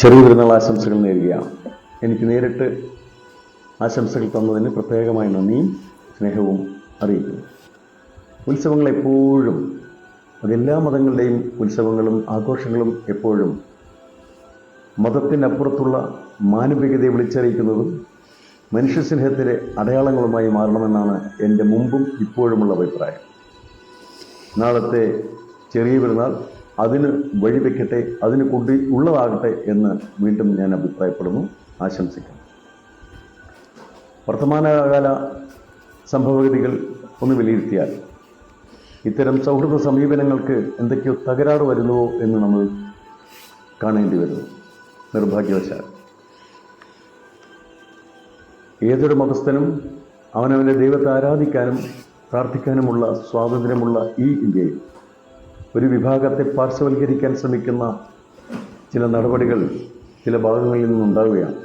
ചെറിയ പെരുന്നാൾ ആശംസകൾ നേരുകയാണ്. എനിക്ക് നേരിട്ട് ആശംസകൾ തന്നതിന് പ്രത്യേകമായ നന്ദിയും സ്നേഹവും അറിയിക്കുന്നു. ഉത്സവങ്ങൾ എപ്പോഴും അതെല്ലാ മതങ്ങളുടെയും ഉത്സവങ്ങളും ആഘോഷങ്ങളും എപ്പോഴും മതത്തിനപ്പുറത്തുള്ള മാനവികതയെ വിളിച്ചറിയിക്കുന്നതും മനുഷ്യസ്നേഹത്തിലെ അടയാളങ്ങളുമായി മാറണമെന്നാണ് എന്റെ മുമ്പും ഇപ്പോഴുമുള്ള അഭിപ്രായം. നാളത്തെ ചെറിയ പെരുന്നാൾ അതിന് വഴിവെക്കട്ടെ അതിന് കൂടി ഉള്ളതാകട്ടെ എന്ന് വീണ്ടും ഞാൻ അഭിപ്രായപ്പെടുന്നു. ആശംസിക്കുന്നു. വർത്തമാനകാല സംഭവഗതികൾ ഒന്ന് വിലയിരുത്തിയാൽ ഇത്തരം സൗഹൃദ സമീപനങ്ങൾക്ക് എന്തൊക്കെയോ തകരാറ് വരുന്നുവോ എന്ന് നമ്മൾ കാണേണ്ടി വരുന്നു നിർഭാഗ്യവശാൽ. ഏതൊരു മതസ്ഥനും അവനവന്റെ ദൈവത്തെ ആരാധിക്കാനും പ്രാർത്ഥിക്കാനുമുള്ള സ്വാതന്ത്ര്യമുള്ള ഈ ഇന്ത്യയിൽ ഒരു വിഭാഗത്തെ പാർശ്വവൽക്കരിക്കാൻ ശ്രമിക്കുന്ന ചില നടപടികൾ ചില ഭാഗങ്ങളിൽ നിന്നുണ്ടാവുകയാണ്.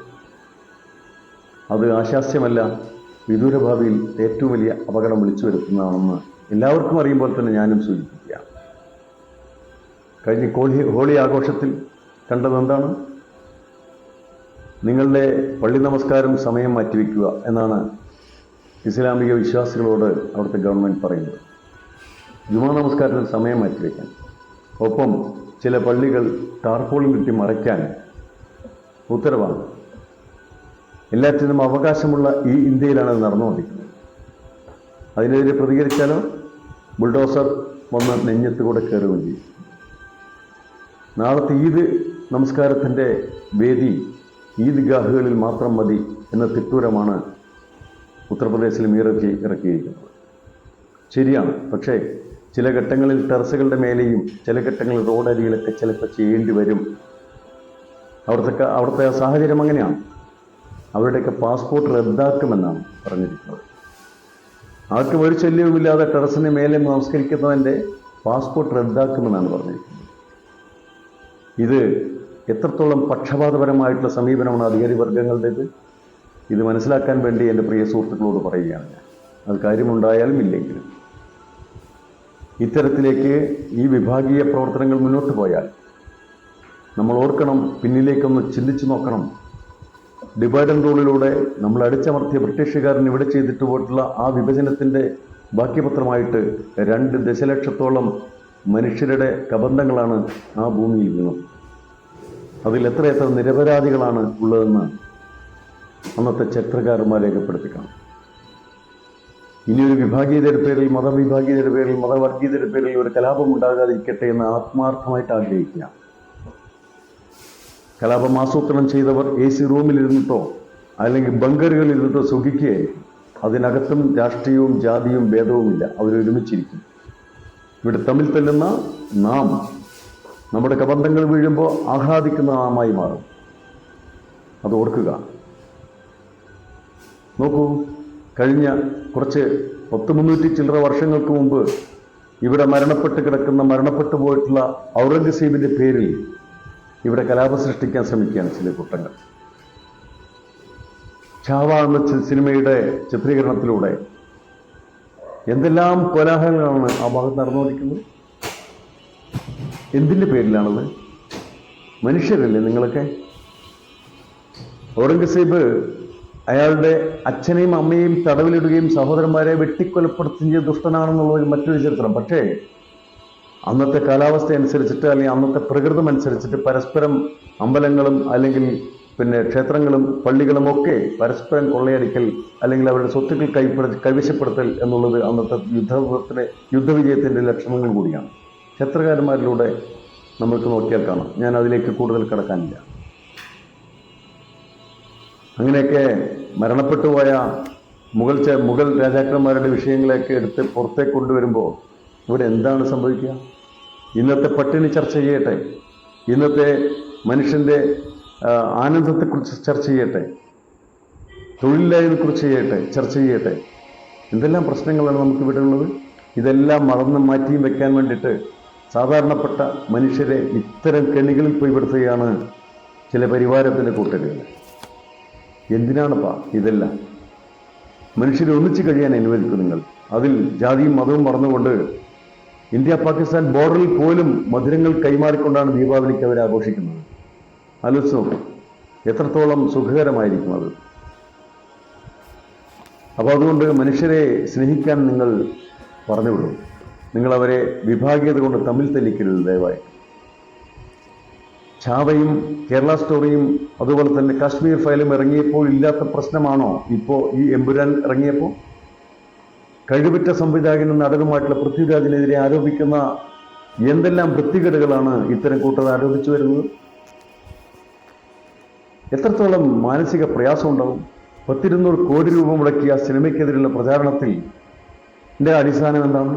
അത് ആശാസ്യമല്ല വിദൂര ഭാവിയിൽ ഏറ്റവും വലിയ അപകടം വിളിച്ചു വരുത്തുന്നതാണെന്ന് എല്ലാവർക്കും അറിയുമ്പോൾ തന്നെ ഞാനും സൂചിപ്പിക്കുകയാണ്. കഴിഞ്ഞ കോളി ഹോളി ആഘോഷത്തിൽ കണ്ടത് എന്താണ്? നിങ്ങളുടെ പള്ളി നമസ്കാരം സമയം മാറ്റിവെക്കുക എന്നാണ് ഇസ്ലാമിക വിശ്വാസികളോട് അവിടുത്തെ ഗവൺമെന്റ് പറയുന്നത്. ജുമാ നമസ്കാരത്തിന് സമയം മാറ്റിവെക്കാൻ ഒപ്പം ചില പള്ളികൾ ടാർപോളിൻ കിട്ടി മറയ്ക്കാൻ ഉത്തരവാണ്. എല്ലാറ്റിനും അവകാശമുള്ള ഈ ഇന്ത്യയിലാണ് അത് നടന്നുകൊണ്ടിരിക്കുന്നത്. അതിനെതിരെ പ്രതികരിച്ചാലോ? ബുൾഡോസർ വന്ന് നെഞ്ഞത്ത് കൂടെ കയറുകയും ചെയ്യും. നാളത്തെ ഈദ് നമസ്കാരത്തിന്റെ വേദി ഈദ് ഗാഹുകളിൽ മാത്രം മതി എന്ന തിട്ടൂരമാണ് ഉത്തർപ്രദേശിൽ മീറജി ഇറക്കിയിരിക്കുന്നത്. ശരിയാണ്. പക്ഷേ ചില ഘട്ടങ്ങളിൽ ടെറസുകളുടെ മേലെയും ചില ഘട്ടങ്ങളിൽ റോഡരികിലൊക്കെ ചിലപ്പോൾ ചെയ്യേണ്ടി വരും. അവിടുത്തെ അവിടുത്തെ സാഹചര്യം അങ്ങനെയാണ്. അവരുടെയൊക്കെ പാസ്പോർട്ട് റദ്ദാക്കുമെന്നാണ് പറഞ്ഞിരിക്കുന്നത്. ആർക്കും ഒരു ശല്യവുമില്ലാതെ ടെറസിന് മേലെ നമസ്കരിക്കുന്നതിന്റെ പാസ്പോർട്ട് റദ്ദാക്കുമെന്നാണ് പറഞ്ഞിരിക്കുന്നത്. ഇത് എത്രത്തോളം പക്ഷപാതപരമായിട്ടുള്ള സമീപനമാണ് അധികാരി വർഗങ്ങളുടേത് ഇത് മനസ്സിലാക്കാൻ വേണ്ടി എന്റെ പ്രിയ സുഹൃത്തുക്കളോട് പറയുകയാണ് അത് കാര്യമുണ്ടായാലും ഇല്ലെങ്കിലും. ഇത്തരത്തിലേക്ക് ഈ വിഭാഗീയ പ്രവർത്തനങ്ങൾ മുന്നോട്ട് പോയാൽ നമ്മൾ ഓർക്കണം പിന്നിലേക്കൊന്ന് ചിന്തിച്ചു നോക്കണം. ഡിവൈഡ് ആൻഡ് റൂളിലൂടെ നമ്മൾ അടിച്ചമർത്തിയ ബ്രിട്ടീഷുകാരൻ ഇവിടെ ചെയ്തിട്ട് പോയിട്ടുള്ള ആ വിഭജനത്തിന്റെ ബാക്കിപത്രമായിട്ട് രണ്ട് ദശലക്ഷത്തോളം മനുഷ്യരുടെ കബന്ധങ്ങളാണ് ആ ഭൂമിയിൽ വീണത്. അതിൽ എത്രയെത്ര നിരപരാധികളാണ് ഉള്ളതെന്ന് അന്നത്തെ ചരിത്രകാരന്മാർ രേഖപ്പെടുത്തിക്കാണും. ഇനിയൊരു വിഭാഗീയതയുടെ പേരിൽ മതവിഭാഗീയതയുടെ പേരിൽ മതവർഗീയതയുടെ പേരിൽ ഒരു കലാപം ഉണ്ടാകാതിരിക്കട്ടെ എന്ന് ആത്മാർത്ഥമായിട്ട് ആഗ്രഹിക്കുക. കലാപം ആസൂത്രണം ചെയ്തവർ എ സി റൂമിലിരുന്നിട്ടോ അല്ലെങ്കിൽ ബങ്കറുകളിൽ ഇരുന്നിട്ടോ സുഖിക്കുകയായിരിക്കും അതിനകത്തും രാഷ്ട്രീയവും ജാതിയും ഭേദവുമില്ല. അവരൊരുമിച്ചിരിക്കും ഇവിടെ തമ്മിൽ തല്ലുന്ന നാം നമ്മുടെ കബന്ധങ്ങൾ വീഴുമ്പോൾ ആഹ്ലാദിക്കുന്ന നാമായി മാറും. അത് ഓർക്കുക. നോക്കൂ. കഴിഞ്ഞ കുറച്ച് പത്ത് മുന്നൂറ്റി ചില്ലറ വർഷങ്ങൾക്ക് മുമ്പ് ഇവിടെ മരണപ്പെട്ട് കിടക്കുന്ന മരണപ്പെട്ടു പോയിട്ടുള്ള ഔറംഗസീബിന്റെ പേരിൽ ഇവിടെ കലാപം സൃഷ്ടിക്കാൻ ശ്രമിക്കുകയാണ് ചില കൂട്ടങ്ങൾ. ചാവ എന്ന സിനിമയുടെ ചിത്രീകരണത്തിലൂടെ എന്തെല്ലാം കോലാഹലങ്ങളാണ് ആ ഭാഗത്ത് നടന്നുകൊണ്ടിരിക്കുന്നത്? എന്തിന്റെ പേരിലാണത്? മനുഷ്യരല്ലേ നിങ്ങളൊക്കെ? ഔറംഗസീബ് അയാളുടെ അച്ഛനെയും അമ്മയെയും തടവിലിടുകയും സഹോദരന്മാരെ വെട്ടിക്കൊലപ്പെടുത്തുകയും ചെയ്ത ദുഷ്ടനാണെന്നുള്ളത് മറ്റൊരു ചരിത്രം. പക്ഷേ അന്നത്തെ കാലാവസ്ഥ അനുസരിച്ചിട്ട് അല്ലെങ്കിൽ അന്നത്തെ പ്രകൃതം അനുസരിച്ചിട്ട് പരസ്പരം അമ്പലങ്ങളും അല്ലെങ്കിൽ പിന്നെ ക്ഷേത്രങ്ങളും പള്ളികളും ഒക്കെ പരസ്പരം കൊള്ളയടിക്കൽ അല്ലെങ്കിൽ അവരുടെ സ്വത്തുക്കൾ കൈപ്പെടു കൈവശപ്പെടുത്തൽ എന്നുള്ളത് അന്നത്തെ യുദ്ധത്തിലെ യുദ്ധവിജയത്തിന്റെ ലക്ഷണങ്ങൾ കൂടിയാണ്. ക്ഷേത്രകാരന്മാരിലൂടെ നമുക്ക് നോക്കിയാൽ കാണാം. ഞാൻ അതിലേക്ക് കൂടുതൽ കിടക്കാനില്ല. അങ്ങനെയൊക്കെ മരണപ്പെട്ടു പോയ മുഗൾ മുഗൾ രാജാക്കന്മാരുടെ വിഷയങ്ങളെയൊക്കെ എടുത്ത് പുറത്തേക്ക് കൊണ്ടുവരുമ്പോൾ ഇവിടെ എന്താണ് സംഭവിക്കുക? ഇന്നത്തെ പട്ടിണി ചർച്ച ചെയ്യട്ടെ. ഇന്നത്തെ മനുഷ്യന്റെ ആനന്ദത്തെക്കുറിച്ച് ചർച്ച ചെയ്യട്ടെ. തൊഴിലില്ലായ്മയെക്കുറിച്ച് ചെയ്യട്ടെ ചർച്ച ചെയ്യട്ടെ. എന്തെല്ലാം പ്രശ്നങ്ങളാണ് നമുക്ക് ഇവിടെ ഉള്ളത്? ഇതെല്ലാം മറന്ന് മാറ്റിയും വെക്കാൻ വേണ്ടിയിട്ട് സാധാരണപ്പെട്ട മനുഷ്യരെ ഇത്തരം കെണികളിൽ പോയി പെടുത്തുകയാണ് ചില പരിവാരത്തിന്റെ കൂട്ടരുകൾ. എന്തിനാണപ്പാ ഇതെല്ലാം. മനുഷ്യരെ ഒന്നിച്ചു കഴിയാൻ അനുവദിക്കും നിങ്ങൾ. അതിൽ ജാതിയും മതവും മറന്നുകൊണ്ട് ഇന്ത്യ പാകിസ്ഥാൻ ബോർഡറിൽ പോലും മധുരങ്ങൾ കൈമാറിക്കൊണ്ടാണ് ദീപാവലിക്ക് അവർ ആഘോഷിക്കുന്നത്. നോക്കും. എത്രത്തോളം സുഖകരമായിരിക്കും അത്. അപ്പോൾ അതുകൊണ്ട് മനുഷ്യരെ സ്നേഹിക്കാൻ നിങ്ങൾ പറഞ്ഞുവിടും. നിങ്ങൾ അവരെ വിഭാഗീയത കൊണ്ട് തമ്മിൽ തെല്ലിക്കരുത് ദയവായി. ചാവയും കേരള സ്റ്റോറിയും അതുപോലെ തന്നെ കാശ്മീർ ഫയലും ഇറങ്ങിയപ്പോൾ ഇല്ലാത്ത പ്രശ്നമാണോ ഇപ്പോൾ ഈ എമ്പുരാൻ ഇറങ്ങിയപ്പോൾ കഴിവുറ്റ സംവിധായകനും നടനുമായിട്ടുള്ള പൃഥ്വിരാജിനെതിരെ ആരോപിക്കുന്ന എന്തെല്ലാം വൃത്തികേടുകളാണ് ഇത്തരം കൂട്ടർ ആരോപിച്ചു വരുന്നത്? എത്രത്തോളം മാനസിക പ്രയാസം ഉണ്ടാവും? പത്തിരുന്നൂറ് കോടി രൂപ മുടക്കിയ സിനിമയ്ക്കെതിരെയുള്ള പ്രചാരണത്തിൽ എന്റെ അടിസ്ഥാനം എന്താണ്?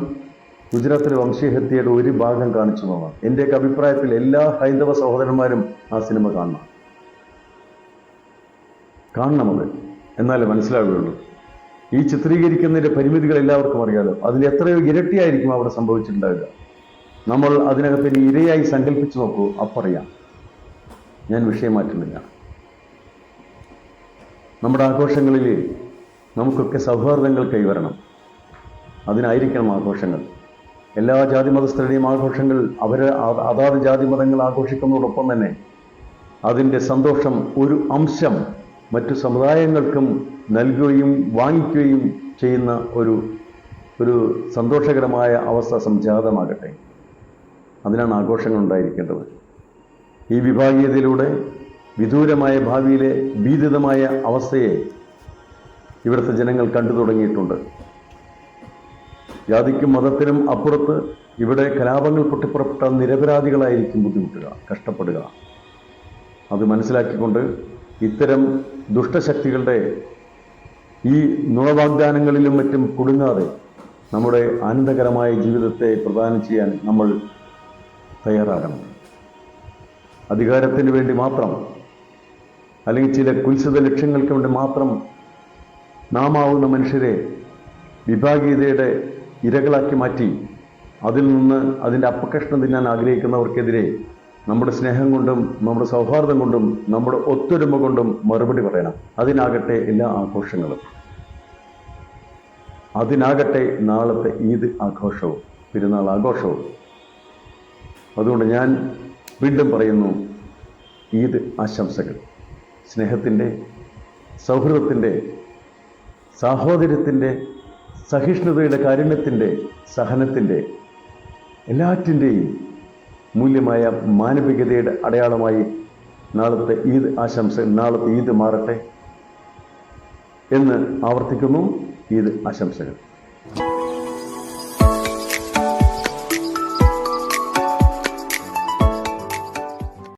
ഗുജറാത്തിലെ വംശീഹത്യയുടെ ഒരു ഭാഗം കാണിച്ചു എന്നുള്ളതാണ് എന്റെയൊക്കെ അഭിപ്രായത്തിൽ എല്ലാ ഹൈന്ദവ സഹോദരന്മാരും ആ സിനിമ കാണണം. കാണണം അത്. എന്നാലേ മനസ്സിലാവുകയുള്ളൂ. ഈ ചിത്രീകരിക്കുന്നതിന്റെ പരിമിതികൾ എല്ലാവർക്കും അറിയാലോ. അതിൽ എത്രയോ ഇരട്ടിയായിരിക്കും അവിടെ സംഭവിച്ചിട്ടുണ്ടാവുക. നമ്മൾ അതിനകത്ത് ഇനി ഇരയായി സങ്കല്പിച്ചു നോക്കൂ അപ്പറിയാം. ഞാൻ വിഷയം മാറ്റുന്നില്ല. നമ്മുടെ ആഘോഷങ്ങളിൽ നമുക്കൊക്കെ സൗഹാർദ്ദങ്ങൾ കൈവരണം. അതിനായിരിക്കണം ആഘോഷങ്ങൾ. എല്ലാ ജാതി മതസ്ഥരുടെയും ആഘോഷങ്ങൾ അവർ അതാത് ജാതി മതങ്ങൾ ആഘോഷിക്കുന്നതോടൊപ്പം തന്നെ അതിന്റെ സന്തോഷം ഒരു അംശം മറ്റു സമുദായങ്ങൾക്കും നൽകുകയും വാങ്ങിക്കുകയും ചെയ്യുന്ന ഒരു ഒരു സന്തോഷകരമായ അവസ്ഥ സംജാതമാകട്ടെ. അതിനാണ് ആഘോഷങ്ങൾ ഉണ്ടായിരിക്കേണ്ടത്. ഈ വിഭാഗീയതയിലൂടെ വിദൂരമായ ഭാവിയിലെ ഭീതിതമായ അവസ്ഥയെ ഇവിടുത്തെ ജനങ്ങൾ കണ്ടു തുടങ്ങിയിട്ടുണ്ട്. ജാതിക്കും മതത്തിനും അപ്പുറത്ത് ഇവിടെ കലാപങ്ങൾ പൊട്ടിപ്പുറപ്പെട്ട നിരപരാധികളായിരിക്കും ബുദ്ധിമുട്ടുക കഷ്ടപ്പെടുക. അത് മനസ്സിലാക്കിക്കൊണ്ട് ഇത്തരം ദുഷ്ടശക്തികളുടെ ഈ നുണവാഗ്ദാനങ്ങളിലും മറ്റും കുടുങ്ങാതെ നമ്മുടെ ആനന്ദകരമായ ജീവിതത്തെ പ്രദാനം ചെയ്യാൻ നമ്മൾ തയ്യാറാകണം. അധികാരത്തിന് വേണ്ടി മാത്രം അല്ലെങ്കിൽ ചില കുൽസിത ലക്ഷ്യങ്ങൾക്ക് വേണ്ടി മാത്രം നാമാവുന്ന മനുഷ്യരെ വിഭാഗീയതയുടെ ഇരകളാക്കി മാറ്റി. അതിൽ നിന്ന് അതിന്റെ അപ്പകഷ്ണം തിന്നാൻ ആഗ്രഹിക്കുന്നവർക്കെതിരെ നമ്മുടെ സ്നേഹം കൊണ്ടും നമ്മുടെ സൗഹാർദ്ദം കൊണ്ടും നമ്മുടെ ഒത്തൊരുമ കൊണ്ടും മറുപടി പറയണം. അതിനാകട്ടെ എല്ലാ ആഘോഷങ്ങളും. അതിനാകട്ടെ നാളത്തെ ഈദ് ആഘോഷവും പെരുന്നാൾ ആഘോഷവും. അതുകൊണ്ട് ഞാൻ വീണ്ടും പറയുന്നു ഈദ് ആശംസകൾ. സ്നേഹത്തിന്റെ സൗഹൃദത്തിന്റെ സാഹോദര്യത്തിന്റെ സഹിഷ്ണുതയുടെ കാരുണ്യത്തിന്റെ സഹനത്തിന്റെ എല്ലാറ്റിന്റെയും മൂല്യമായ മാനവികതയുടെ അടയാളമായി നാളത്തെ ഈദ് ആശംസ നാളത്തെ ഈദ് മാറട്ടെ എന്ന് ആവർത്തിക്കുന്നു. ഈദ് ആശംസകൾ.